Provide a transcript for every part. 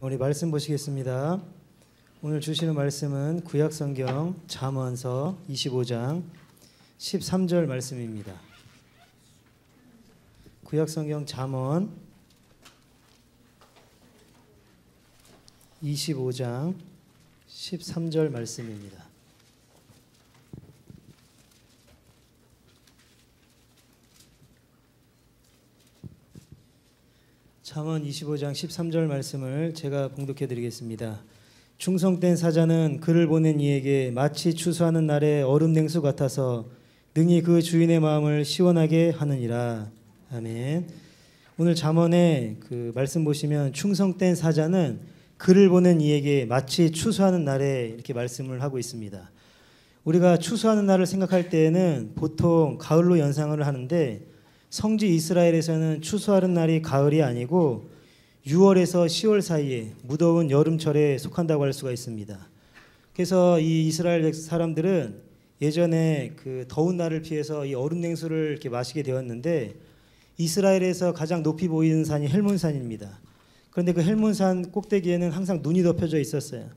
우리 말씀 보시겠습니다. 오늘 주시는 말씀은 구약 성경 잠언서 25장 13절 말씀입니다. 구약 성경 잠언 25장 13절 말씀입니다. 잠언 25장 13절 말씀을 제가 봉독해 드리겠습니다. 충성된 사자는 그를 보낸 이에게 마치 추수하는 날의 얼음 냉수 같아서 능히 그 주인의 마음을 시원하게 하느니라. 아멘. 오늘 잠언에 그 말씀 보시면 충성된 사자는 그를 보낸 이에게 마치 추수하는 날에 이렇게 말씀을 하고 있습니다. 우리가 추수하는 날을 생각할 때에는 보통 가을로 연상을 하는데 성지 이스라엘에서는 추수하는 날이 가을이 아니고 6월에서 10월 사이에 무더운 여름철에 속한다고 할 수가 있습니다. 그래서 이 이스라엘 사람들은 예전에 그 더운 날을 피해서 이 얼음 냉수를 이렇게 마시게 되었는데 이스라엘에서 가장 높이 보이는 산이 헬몬산입니다. 그런데 그 헬몬산 꼭대기에는 항상 눈이 덮여져 있었어요.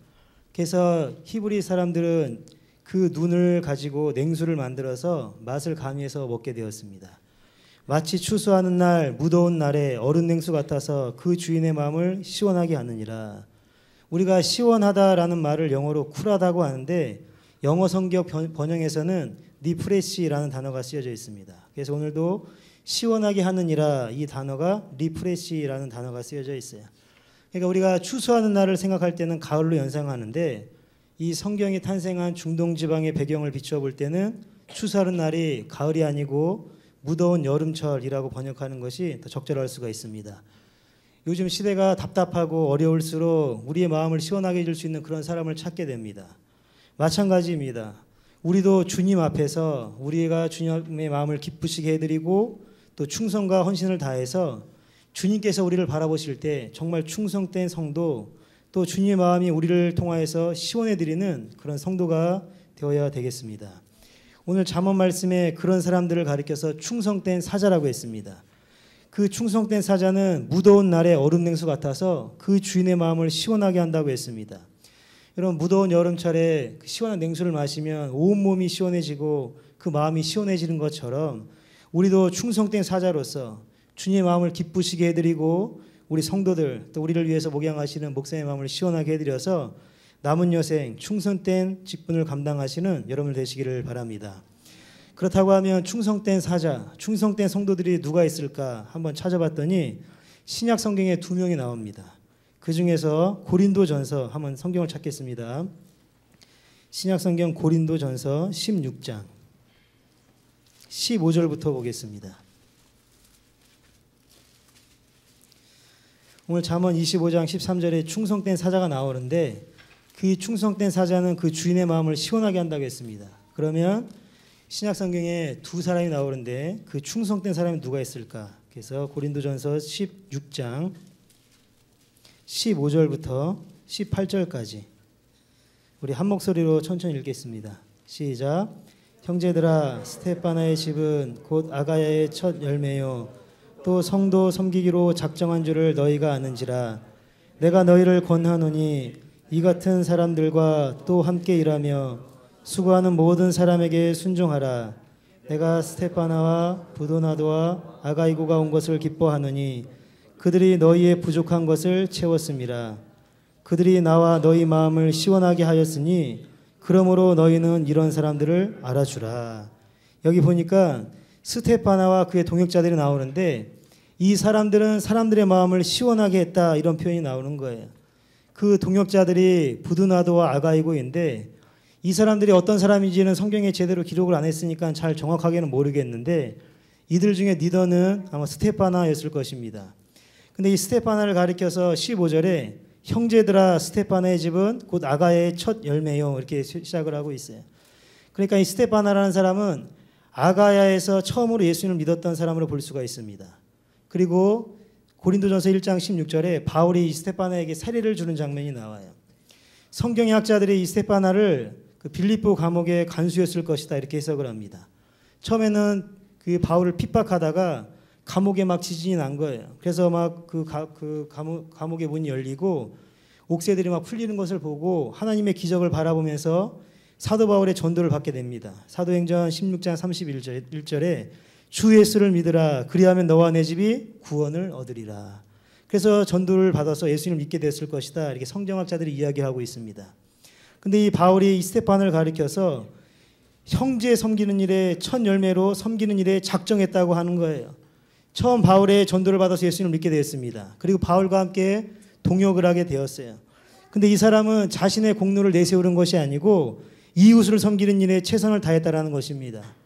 그래서 히브리 사람들은 그 눈을 가지고 냉수를 만들어서 맛을 가미해서 먹게 되었습니다. 마치 추수하는 날 무더운 날에 얼음 냉수 같아서 그 주인의 마음을 시원하게 하느니라. 우리가 시원하다라는 말을 영어로 쿨하다고 하는데 영어 성경 번역에서는 리프레시라는 단어가 쓰여져 있습니다. 그래서 오늘도 시원하게 하느니라 이 단어가 리프레시라는 단어가 쓰여져 있어요. 그러니까 우리가 추수하는 날을 생각할 때는 가을로 연상하는데 이 성경이 탄생한 중동 지방의 배경을 비추어 볼 때는 추수하는 날이 가을이 아니고 무더운 여름철이라고 번역하는 것이 더 적절할 수가 있습니다. 요즘 시대가 답답하고 어려울수록 우리의 마음을 시원하게 해줄 수 있는 그런 사람을 찾게 됩니다. 마찬가지입니다. 우리도 주님 앞에서 우리가 주님의 마음을 기쁘시게 해드리고 또 충성과 헌신을 다해서 주님께서 우리를 바라보실 때 정말 충성된 성도 또 주님의 마음이 우리를 통하여서 시원해드리는 그런 성도가 되어야 되겠습니다. 오늘 잠언 말씀에 그런 사람들을 가리켜서 충성된 사자라고 했습니다. 그 충성된 사자는 무더운 날에 얼음 냉수 같아서 그 주인의 마음을 시원하게 한다고 했습니다. 여러분 무더운 여름철에 그 시원한 냉수를 마시면 온 몸이 시원해지고 그 마음이 시원해지는 것처럼 우리도 충성된 사자로서 주님의 마음을 기쁘시게 해드리고 우리 성도들 또 우리를 위해서 목양하시는 목사의 마음을 시원하게 해드려서 남은 여생 충성된 직분을 감당하시는 여러분 되시기를 바랍니다. 그렇다고 하면 충성된 사자, 충성된 성도들이 누가 있을까 한번 찾아봤더니 신약 성경에 두 명이 나옵니다. 그 중에서 고린도전서 한번 성경을 찾겠습니다. 신약 성경 고린도전서 16장 15절부터 보겠습니다. 오늘 잠언 25장 13절에 충성된 사자가 나오는데 그 충성된 사자는 그 주인의 마음을 시원하게 한다고 했습니다. 그러면 신약 성경에 두 사람이 나오는데 그 충성된 사람이 누가 있을까? 그래서 고린도전서 16장 15절부터 18절까지 우리 한 목소리로 천천히 읽겠습니다. 시작. 형제들아 스테파나의 집은 곧 아가야의 첫 열매요 또 성도 섬기기로 작정한 줄을 너희가 아는지라 내가 너희를 권하노니 이 같은 사람들과 또 함께 일하며 수고하는 모든 사람에게 순종하라. 내가 스테파나와 부도나도와 아가이고가 온 것을 기뻐하느니 그들이 너희의 부족한 것을 채웠습니다. 그들이 나와 너희 마음을 시원하게 하였으니 그러므로 너희는 이런 사람들을 알아주라. 여기 보니까 스테파나와 그의 동역자들이 나오는데 이 사람들은 사람들의 마음을 시원하게 했다 이런 표현이 나오는 거예요. 그 동역자들이 부드나도와 아가이고인데 이 사람들이 어떤 사람인지는 성경에 제대로 기록을 안 했으니까 잘 정확하게는 모르겠는데 이들 중에 리더는 아마 스테파나였을 것입니다. 근데 이 스테파나를 가리켜서 15절에 형제들아 스테파나의 집은 곧 아가의 첫 열매요 이렇게 시작을 하고 있어요. 그러니까 이 스테파나라는 사람은 아가야에서 처음으로 예수님을 믿었던 사람으로 볼 수가 있습니다. 그리고 고린도전서 1장 16절에 바울이 이 스테파나에게 세례를 주는 장면이 나와요. 성경의 학자들이 이 스테파나를 그 빌립보 감옥의 간수였을 것이다 이렇게 해석을 합니다. 처음에는 그 바울을 핍박하다가 감옥에 막 지진이 난 거예요. 그래서 막그 그 감옥, 감옥의 문이 열리고 옥새들이 막 풀리는 것을 보고 하나님의 기적을 바라보면서 사도 바울의 전도를 받게 됩니다. 사도행전 16장 31절에 주 예수를 믿으라 그리하면 너와 내 집이 구원을 얻으리라. 그래서 전도를 받아서 예수님을 믿게 됐을 것이다. 이렇게 성경학자들이 이야기하고 있습니다. 근데 이 바울이 이 스테판을 가리켜서 형제 섬기는 일에 첫 열매로 섬기는 일에 작정했다고 하는 거예요. 처음 바울의 전도를 받아서 예수님을 믿게 되었습니다. 그리고 바울과 함께 동역을 하게 되었어요. 근데 이 사람은 자신의 공로를 내세우는 것이 아니고 이웃을 섬기는 일에 최선을 다했다라는 것입니다.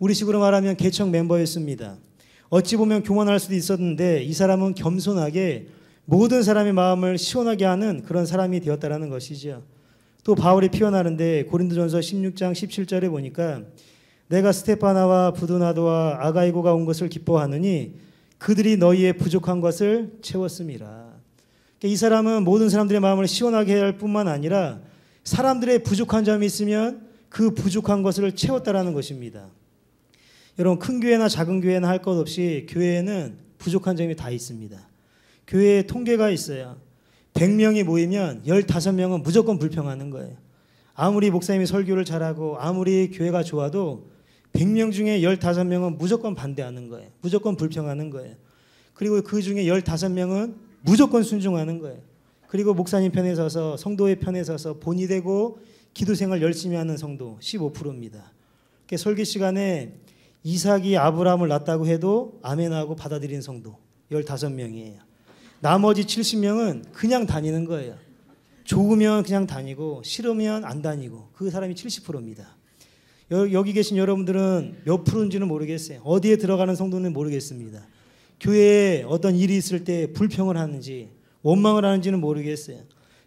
우리식으로 말하면 개척 멤버였습니다. 어찌 보면 교만할 수도 있었는데 이 사람은 겸손하게 모든 사람의 마음을 시원하게 하는 그런 사람이 되었다라는 것이죠. 또 바울이 피어나는데 고린도전서 16장 17절에 보니까 내가 스테파나와 부도나도와 아가이고가 온 것을 기뻐하느니 그들이 너희의 부족한 것을 채웠음이라. 그러니까 이 사람은 모든 사람들의 마음을 시원하게 할 뿐만 아니라 사람들의 부족한 점이 있으면 그 부족한 것을 채웠다라는 것입니다. 여러분 큰 교회나 작은 교회나 할 것 없이 교회에는 부족한 점이 다 있습니다. 교회에 통계가 있어요. 100명이 모이면 15명은 무조건 불평하는 거예요. 아무리 목사님이 설교를 잘하고 아무리 교회가 좋아도 100명 중에 15명은 무조건 반대하는 거예요. 무조건 불평하는 거예요. 그리고 그 중에 15명은 무조건 순종하는 거예요. 그리고 목사님 편에 서서 성도의 편에 서서 본이 되고 기도 생활 열심히 하는 성도 15%입니다. 설교 시간에 이삭이 아브라함을 낳았다고 해도 아멘하고 받아들인 성도 15명이에요. 나머지 70명은 그냥 다니는 거예요. 좋으면 그냥 다니고 싫으면 안 다니고 그 사람이 70%입니다. 여기 계신 여러분들은 몇 프로인지는 모르겠어요. 어디에 들어가는 성도는 모르겠습니다. 교회에 어떤 일이 있을 때 불평을 하는지 원망을 하는지는 모르겠어요.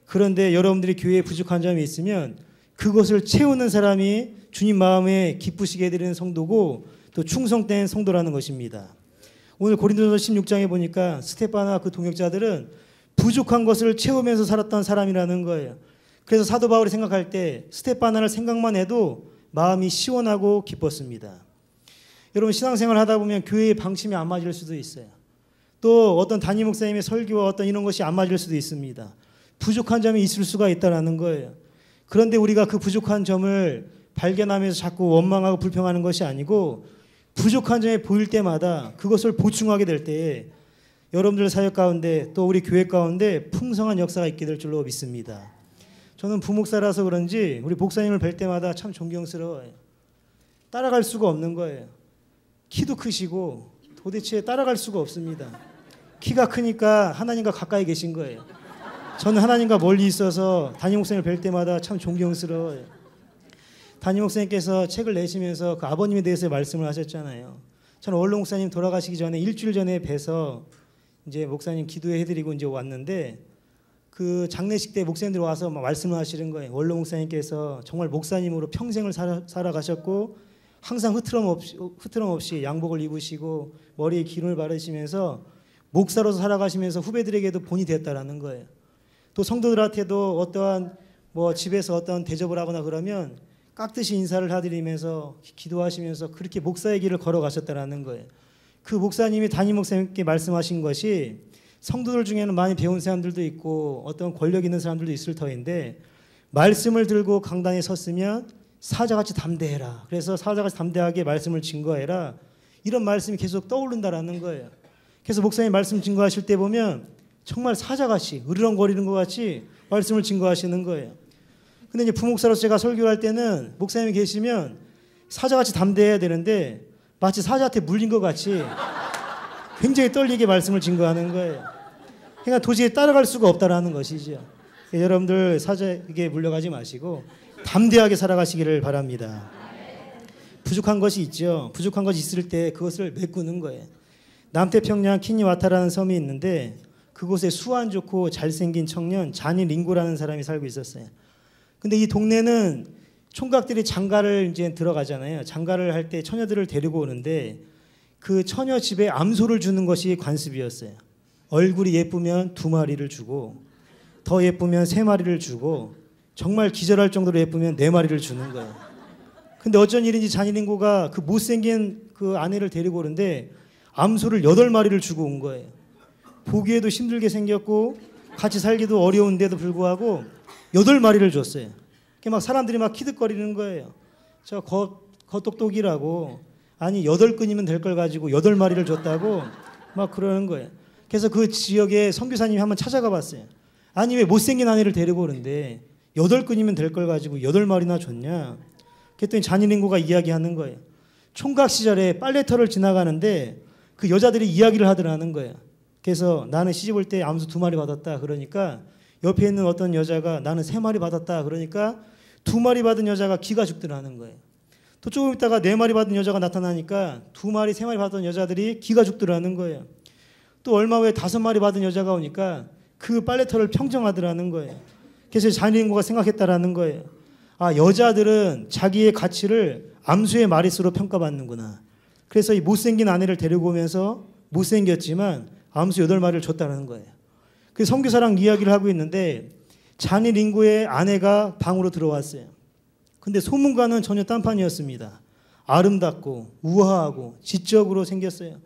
그런데 여러분들이 교회에 부족한 점이 있으면 그것을 채우는 사람이 주님 마음에 기쁘시게 해드리는 성도고 또 충성된 성도라는 것입니다. 오늘 고린도서 16장에 보니까 스테파나 그 동역자들은 부족한 것을 채우면서 살았던 사람이라는 거예요. 그래서 사도 바울이 생각할 때 스테파나를 생각만 해도 마음이 시원하고 기뻤습니다. 여러분 신앙생활 하다 보면 교회의 방침이 안 맞을 수도 있어요. 또 어떤 담임 목사님의 설교와 어떤 이런 것이 안 맞을 수도 있습니다. 부족한 점이 있을 수가 있다라는 거예요. 그런데 우리가 그 부족한 점을 발견하면서 자꾸 원망하고 불평하는 것이 아니고 부족한 점이 보일 때마다 그것을 보충하게 될 때에 여러분들 사역 가운데 또 우리 교회 가운데 풍성한 역사가 있게 될 줄로 믿습니다. 저는 부목사라서 그런지 우리 목사님을 뵐 때마다 참 존경스러워요. 따라갈 수가 없는 거예요. 키도 크시고 도대체 따라갈 수가 없습니다. 키가 크니까 하나님과 가까이 계신 거예요. 저는 하나님과 멀리 있어서 담임 목사님을 뵐 때마다 참 존경스러워요. 담임 목사님께서 책을 내시면서 그 아버님에 대해서 말씀을 하셨잖아요. 저는 원로 목사님 돌아가시기 전에 일주일 전에 뵈서 이제 목사님 기도해 드리고 이제 왔는데 그 장례식 때 목사님들 와서 말씀을 하시는 거예요. 원로 목사님께서 정말 목사님으로 평생을 살아, 살아가셨고 항상 흐트럼 없이, 흐트럼 없이 양복을 입으시고 머리에 기름을 바르시면서 목사로서 살아가시면서 후배들에게도 본이 됐다라는 거예요. 또 성도들한테도 어떠한 뭐 집에서 어떤 대접을 하거나 그러면 깍듯이 인사를 하드리면서 기도하시면서 그렇게 목사의 길을 걸어가셨다라는 거예요. 그 목사님이 담임 목사님께 말씀하신 것이 성도들 중에는 많이 배운 사람들도 있고 어떤 권력 있는 사람들도 있을 터인데 말씀을 들고 강단에 섰으면 사자같이 담대해라. 그래서 사자같이 담대하게 말씀을 증거해라. 이런 말씀이 계속 떠오른다라는 거예요. 그래서 목사님 말씀 증거하실 때 보면 정말 사자같이 으르렁거리는 것 같이 말씀을 증거하시는 거예요. 근데 이제 부목사로서 제가 설교할 때는 목사님이 계시면 사자같이 담대해야 되는데 마치 사자한테 물린 것 같이 굉장히 떨리게 말씀을 증거하는 거예요. 그러니까 도저히 따라갈 수가 없다라는 것이죠. 여러분들 사자에게 물려가지 마시고 담대하게 살아가시기를 바랍니다. 부족한 것이 있죠. 부족한 것이 있을 때 그것을 메꾸는 거예요. 남태평양 키니와타라는 섬이 있는데 그곳에 수완 좋고 잘생긴 청년 자니 링고라는 사람이 살고 있었어요. 근데 이 동네는 총각들이 장가를 이제 들어가잖아요. 장가를 할 때 처녀들을 데리고 오는데 그 처녀 집에 암소를 주는 것이 관습이었어요. 얼굴이 예쁘면 두 마리를 주고 더 예쁘면 세 마리를 주고 정말 기절할 정도로 예쁘면 네 마리를 주는 거예요. 근데 어쩐 일인지 잔인인고가 그 못생긴 그 아내를 데리고 오는데 암소를 여덟 마리를 주고 온 거예요. 보기에도 힘들게 생겼고 같이 살기도 어려운데도 불구하고 여덟 마리를 줬어요. 막 사람들이 막 키득거리는 거예요. 저 거, 겉똑똑이라고 아니 여덟 끈이면 될 걸 가지고 여덟 마리를 줬다고 막 그러는 거예요. 그래서 그 지역에 선교사님이 한번 찾아가 봤어요. 아니 왜 못생긴 아내를 데리고 오는데 여덟 끈이면 될 걸 가지고 여덟 마리나 줬냐? 그랬더니 잔인 인구가 이야기하는 거예요. 총각 시절에 빨래터를 지나가는데 그 여자들이 이야기를 하더라는 거예요. 그래서 나는 시집 올 때 암수 두 마리 받았다. 그러니까 옆에 있는 어떤 여자가 나는 세 마리 받았다. 그러니까 두 마리 받은 여자가 기가 죽더라는 거예요. 또 조금 있다가 네 마리 받은 여자가 나타나니까 두 마리, 세 마리 받은 여자들이 기가 죽더라는 거예요. 또 얼마 후에 다섯 마리 받은 여자가 오니까 그 빨래터를 평정하더라는 거예요. 그래서 잔인인구가 생각했다라는 거예요. 아, 여자들은 자기의 가치를 암수의 마리수로 평가받는구나. 그래서 이 못생긴 아내를 데리고 오면서 못생겼지만 암수 여덟 마리를 줬다는 거예요. 그 성교사랑 이야기를 하고 있는데 잔일 인구의 아내가 방으로 들어왔어요. 근데 소문과는 전혀 딴판이었습니다. 아름답고 우아하고 지적으로 생겼어요.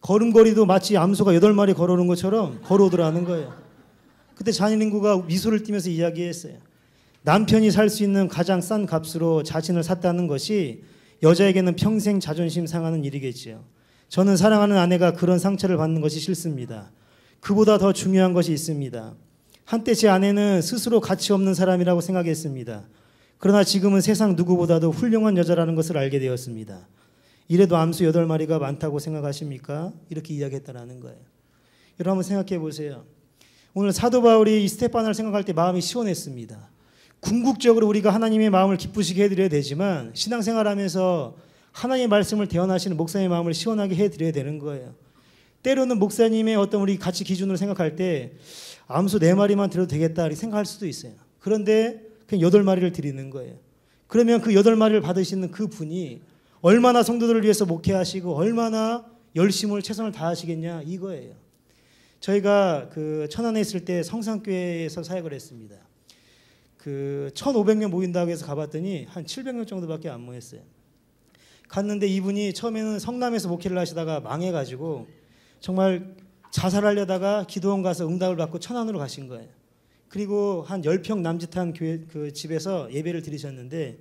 걸음걸이도 마치 암소가 여덟 마리 걸어오는 것처럼 걸어오더라는 거예요. 그때 잔인 인구가 미소를 띠면서 이야기했어요. 남편이 살 수 있는 가장 싼 값으로 자신을 샀다는 것이 여자에게는 평생 자존심 상하는 일이겠지요. 저는 사랑하는 아내가 그런 상처를 받는 것이 싫습니다. 그보다 더 중요한 것이 있습니다. 한때 제 아내는 스스로 가치 없는 사람이라고 생각했습니다. 그러나 지금은 세상 누구보다도 훌륭한 여자라는 것을 알게 되었습니다. 이래도 암수 여덟 마리가 많다고 생각하십니까? 이렇게 이야기했다라는 거예요. 여러분 한번 생각해 보세요. 오늘 사도 바울이 이 스테파나를 생각할 때 마음이 시원했습니다. 궁극적으로 우리가 하나님의 마음을 기쁘시게 해드려야 되지만 신앙생활하면서 하나님의 말씀을 대언하시는 목사님의 마음을 시원하게 해드려야 되는 거예요. 때로는 목사님의 어떤 우리 가치 기준으로 생각할 때 암수 네 마리만 들어도 되겠다 이렇게 생각할 수도 있어요. 그런데 그냥 여덟 마리를 드리는 거예요. 그러면 그 여덟 마리를 받으시는 그 분이 얼마나 성도들을 위해서 목회하시고 얼마나 열심을 최선을 다하시겠냐 이거예요. 저희가 그 천안에 있을 때 성산교회에서 사역을 했습니다. 그 1,500명 모인다고 해서 가봤더니 한 700명 정도밖에 안 모였어요. 갔는데 이분이 처음에는 성남에서 목회를 하시다가 망해가지고 정말 자살하려다가 기도원 가서 응답을 받고 천안으로 가신 거예요. 그리고 한 10평 남짓한 교회 그 집에서 예배를 드리셨는데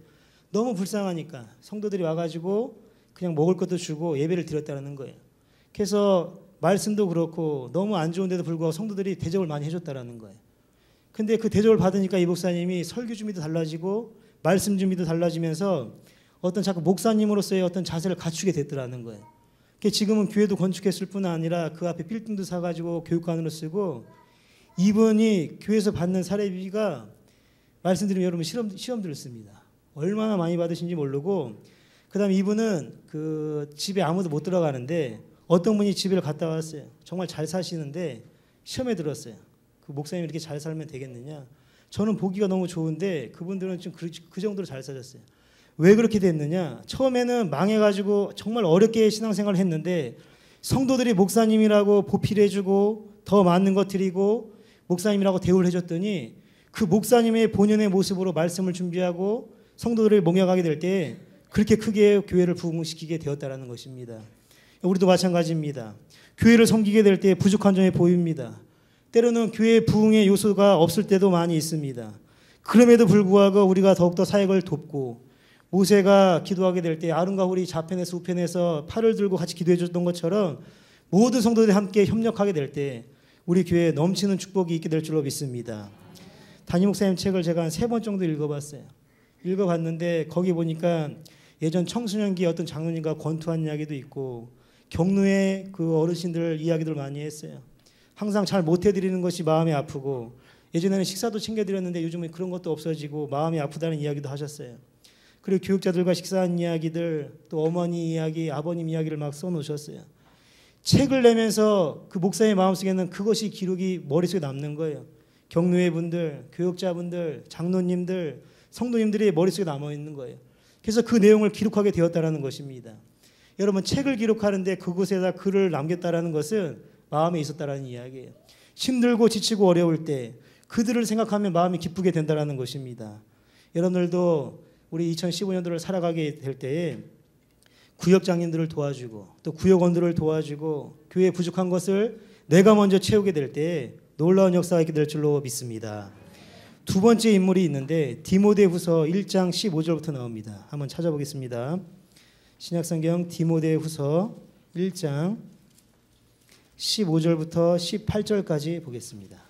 너무 불쌍하니까 성도들이 와가지고 그냥 먹을 것도 주고 예배를 드렸다는 거예요. 그래서 말씀도 그렇고 너무 안 좋은데도 불구하고 성도들이 대접을 많이 해줬다라는 거예요. 근데 그 대접을 받으니까 이 목사님이 설교 준비도 달라지고 말씀 준비도 달라지면서 어떤 자꾸 목사님으로서의 어떤 자세를 갖추게 됐더라는 거예요. 지금은 교회도 건축했을 뿐 아니라 그 앞에 빌딩도 사가지고 교육관으로 쓰고 이분이 교회에서 받는 사례비가 말씀드리면 여러분 시험 시험 들었습니다. 얼마나 많이 받으신지 모르고 그다음 이분은 그 집에 아무도 못 들어가는데 어떤 분이 집을 갔다 왔어요. 정말 잘 사시는데 시험에 들었어요. 그 목사님 이렇게 잘 살면 되겠느냐? 저는 보기가 너무 좋은데 그분들은 좀 그, 그 정도로 잘 사셨어요. 왜 그렇게 됐느냐? 처음에는 망해가지고 정말 어렵게 신앙생활을 했는데 성도들이 목사님이라고 보필해주고 더 많은 것 드리고 목사님이라고 대우를 해줬더니 그 목사님의 본연의 모습으로 말씀을 준비하고 성도들을 몽약하게 될 때 그렇게 크게 교회를 부흥시키게 되었다라는 것입니다. 우리도 마찬가지입니다. 교회를 섬기게 될 때 부족한 점이 보입니다. 때로는 교회 부흥의 요소가 없을 때도 많이 있습니다. 그럼에도 불구하고 우리가 더욱더 사역을 돕고 모세가 기도하게 될 때 아름과 홀이 좌편에서 우편에서 팔을 들고 같이 기도해 줬던 것처럼 모든 성도들이 함께 협력하게 될 때 우리 교회에 넘치는 축복이 있게 될 줄로 믿습니다. 담임 목사님 책을 제가 한 세 번 정도 읽어봤어요. 읽어봤는데 거기 보니까 예전 청소년기 어떤 장로님과 권투한 이야기도 있고 경로의 그 어르신들 이야기들 많이 했어요. 항상 잘 못해드리는 것이 마음이 아프고 예전에는 식사도 챙겨드렸는데 요즘은 그런 것도 없어지고 마음이 아프다는 이야기도 하셨어요. 그리고 교육자들과 식사한 이야기들 또 어머니 이야기, 아버님 이야기를 막 써놓으셨어요. 책을 내면서 그 목사의 마음속에는 그것이 기록이 머릿속에 남는 거예요. 경로회 분들, 교육자분들, 장로님들, 성도님들의 머릿속에 남아 있는 거예요. 그래서 그 내용을 기록하게 되었다라는 것입니다. 여러분 책을 기록하는데 그곳에다 글을 남겼다라는 것은 마음에 있었다라는 이야기예요. 힘들고 지치고 어려울 때 그들을 생각하면 마음이 기쁘게 된다라는 것입니다. 여러분들도 우리 2015년도를 살아가게 될 때에 구역 장님들을 도와주고 또 구역원들을 도와주고 교회 부족한 것을 내가 먼저 채우게 될 때 놀라운 역사가 있게 될 줄로 믿습니다. 두 번째 인물이 있는데 디모데후서 1장 15절부터 나옵니다. 한번 찾아보겠습니다. 신약성경 디모데후서 1장 15절부터 18절까지 보겠습니다.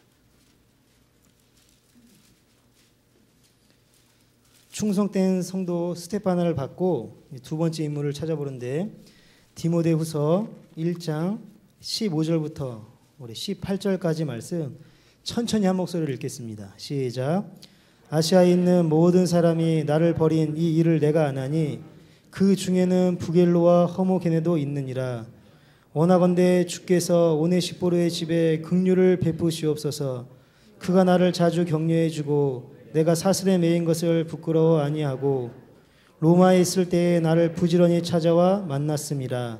충성된 성도 스테파나를 받고 두 번째 인물을 찾아보는데 디모데후서 1장 15절부터 우리 18절까지 말씀 천천히 한 목소리를 읽겠습니다. 시작. 아시아에 있는 모든 사람이 나를 버린 이 일을 내가 아나니 그 중에는 부겔로와 허모게네도 있느니라. 원하건대 주께서 오네시포르의 집에 긍휼을 베푸시옵소서. 그가 나를 자주 격려해 주고 내가 사슬에 매인 것을 부끄러워 아니하고 로마에 있을 때에 나를 부지런히 찾아와 만났습니다.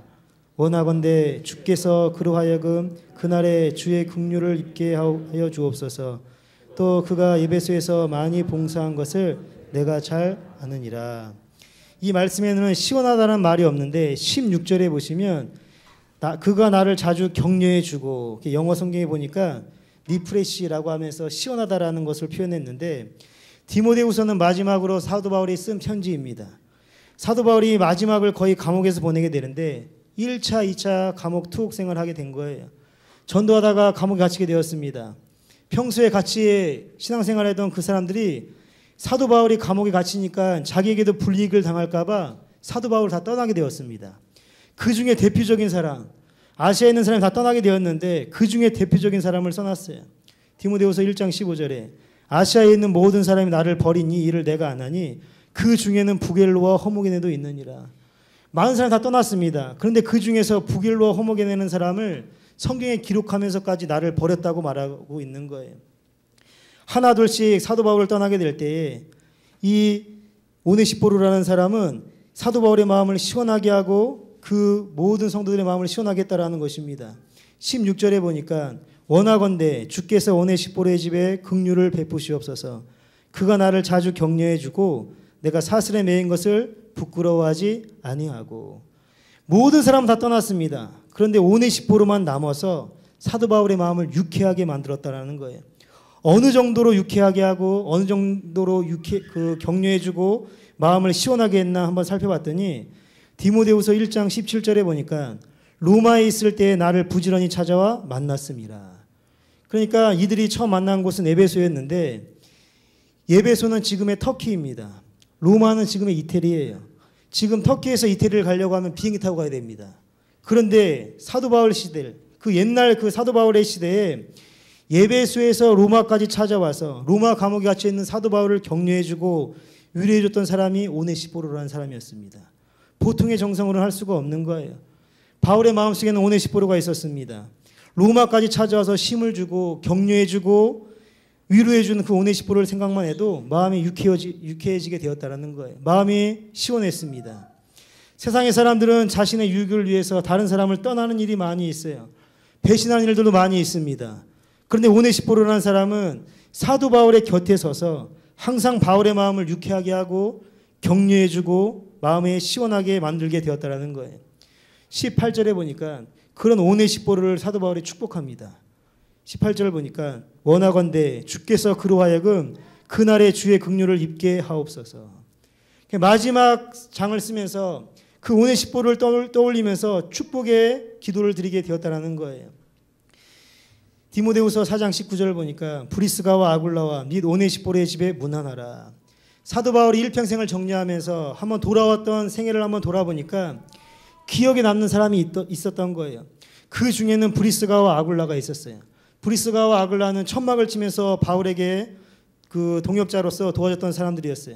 원하건대 주께서 그로 하여금 그날에 주의 긍휼을 입게 하여 주옵소서. 또 그가 예배소에서 많이 봉사한 것을 내가 잘 아느니라. 이 말씀에는 시원하다는 말이 없는데 16절에 보시면 나, 그가 나를 자주 격려해 주고 영어 성경에 보니까 리프레시라고 하면서 시원하다라는 것을 표현했는데 디모데후서는 마지막으로 사도 바울이 쓴 편지입니다. 사도 바울이 마지막을 거의 감옥에서 보내게 되는데 1차, 2차 감옥 투옥생을 하게 된 거예요. 전도하다가 감옥에 갇히게 되었습니다. 평소에 같이 신앙생활했던 그 사람들이 사도 바울이 감옥에 갇히니까 자기에게도 불이익을 당할까봐 사도 바울을 다 떠나게 되었습니다. 그 중에 대표적인 사람, 아시아에 있는 사람이 다 떠나게 되었는데 그 중에 대표적인 사람을 써놨어요. 디모데후서 1장 15절에 아시아에 있는 모든 사람이 나를 버린 이 일을 내가 안 하니 그 중에는 부겔로와 허무게네도 있느니라. 많은 사람이 다 떠났습니다. 그런데 그 중에서 부겔로와 허무게네는 사람을 성경에 기록하면서까지 나를 버렸다고 말하고 있는 거예요. 하나둘씩 사도 바울을 떠나게 될 때에 이 오네시포르라는 사람은 사도 바울의 마음을 시원하게 하고 그 모든 성도들의 마음을 시원하게 했다라는 것입니다. 16절에 보니까 원하건대 주께서 오네시포르의 집에 긍휼을 베푸시옵소서. 그가 나를 자주 격려해 주고 내가 사슬에 매인 것을 부끄러워하지 아니하고 모든 사람 다 떠났습니다. 그런데 오네시포르만 남아서 사도 바울의 마음을 유쾌하게 만들었다라는 거예요. 어느 정도로 유쾌하게 하고 어느 정도로 유쾌 그 격려해 주고 마음을 시원하게 했나 한번 살펴봤더니 디모데후서 1장 17절에 보니까 로마에 있을 때 나를 부지런히 찾아와 만났습니다. 그러니까 이들이 처음 만난 곳은 에베소였는데 예배소는 지금의 터키입니다. 로마는 지금의 이태리예요. 지금 터키에서 이태리를 가려고 하면 비행기 타고 가야 됩니다. 그런데 사도 바울 시대, 그 옛날 그 사도 바울의 시대에 예배소에서 로마까지 찾아와서 로마 감옥에 갇혀 있는 사도 바울을 격려해주고 위로해줬던 사람이 오네시포로라는 사람이었습니다. 보통의 정성으로는 할 수가 없는 거예요. 바울의 마음속에는 오네시포로가 있었습니다. 로마까지 찾아와서 힘을 주고 격려해주고 위로해주는 그 오네시포로를 생각만 해도 마음이 유쾌해지, 유쾌해지게 되었다는 거예요. 마음이 시원했습니다. 세상의 사람들은 자신의 유익을 위해서 다른 사람을 떠나는 일이 많이 있어요. 배신하는 일들도 많이 있습니다. 그런데 오네시포르라는 사람은 사도 바울의 곁에 서서 항상 바울의 마음을 유쾌하게 하고 격려해주고 마음에 시원하게 만들게 되었다라는 거예요. 18절에 보니까 그런 오네시포르를 사도 바울이 축복합니다. 18절을 보니까 원하건대 주께서 그로 하여금 그날의 주의 긍휼을 입게 하옵소서. 마지막 장을 쓰면서 그 오네시포를 떠올리면서 축복의 기도를 드리게 되었다라는 거예요. 디모데후서 4장 19절을 보니까 브리스가와 아굴라와 및 오네시포르의 집에 문안하라. 사도 바울이 일평생을 정리하면서 한번 돌아왔던 생애를 한번 돌아보니까 기억에 남는 사람이 있었던 거예요. 그 중에는 브리스가와 아굴라가 있었어요. 브리스가와 아글라는 천막을 치면서 바울에게 그 동역자로서 도와줬던 사람들이었어요.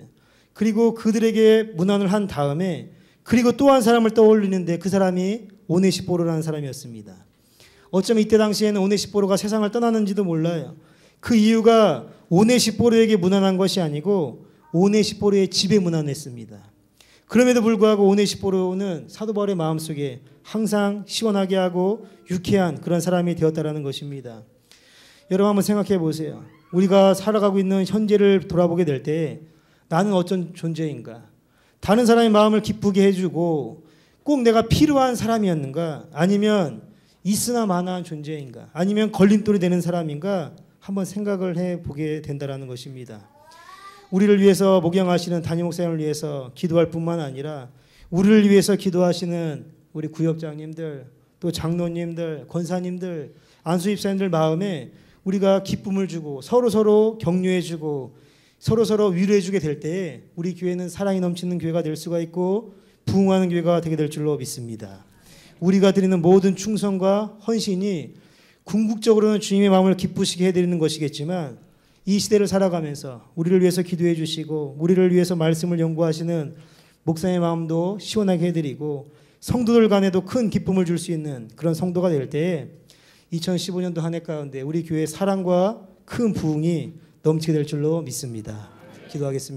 그리고 그들에게 문안을 한 다음에 그리고 또 한 사람을 떠올리는데 그 사람이 오네시포르라는 사람이었습니다. 어쩌면 이때 당시에는 오네시포르가 세상을 떠났는지도 몰라요. 그 이유가 오네시포르에게 문안한 것이 아니고 오네시포르의 집에 문안했습니다. 그럼에도 불구하고 오네시포르는 사도 바울의 마음속에 항상 시원하게 하고 유쾌한 그런 사람이 되었다라는 것입니다. 여러분 한번 생각해 보세요. 우리가 살아가고 있는 현재를 돌아보게 될 때 나는 어떤 존재인가? 다른 사람의 마음을 기쁘게 해주고 꼭 내가 필요한 사람이었는가? 아니면 있으나 마나한 존재인가 아니면 걸림돌이 되는 사람인가 한번 생각을 해 보게 된다라는 것입니다. 우리를 위해서 목양하시는 담임 목사님을 위해서 기도할 뿐만 아니라 우리를 위해서 기도하시는 우리 구역장님들 또 장로님들 권사님들 안수입사님들 마음에 우리가 기쁨을 주고 서로 서로 격려해 주고 서로 서로 위로해 주게 될 때에 우리 교회는 사랑이 넘치는 교회가 될 수가 있고 부흥하는 교회가 되게 될 줄로 믿습니다. 우리가 드리는 모든 충성과 헌신이 궁극적으로는 주님의 마음을 기쁘시게 해드리는 것이겠지만 이 시대를 살아가면서 우리를 위해서 기도해 주시고 우리를 위해서 말씀을 연구하시는 목사의 마음도 시원하게 해드리고 성도들 간에도 큰 기쁨을 줄 수 있는 그런 성도가 될 때에 2015년도 한 해 가운데 우리 교회 사랑과 큰 부흥이 넘치게 될 줄로 믿습니다. 기도하겠습니다.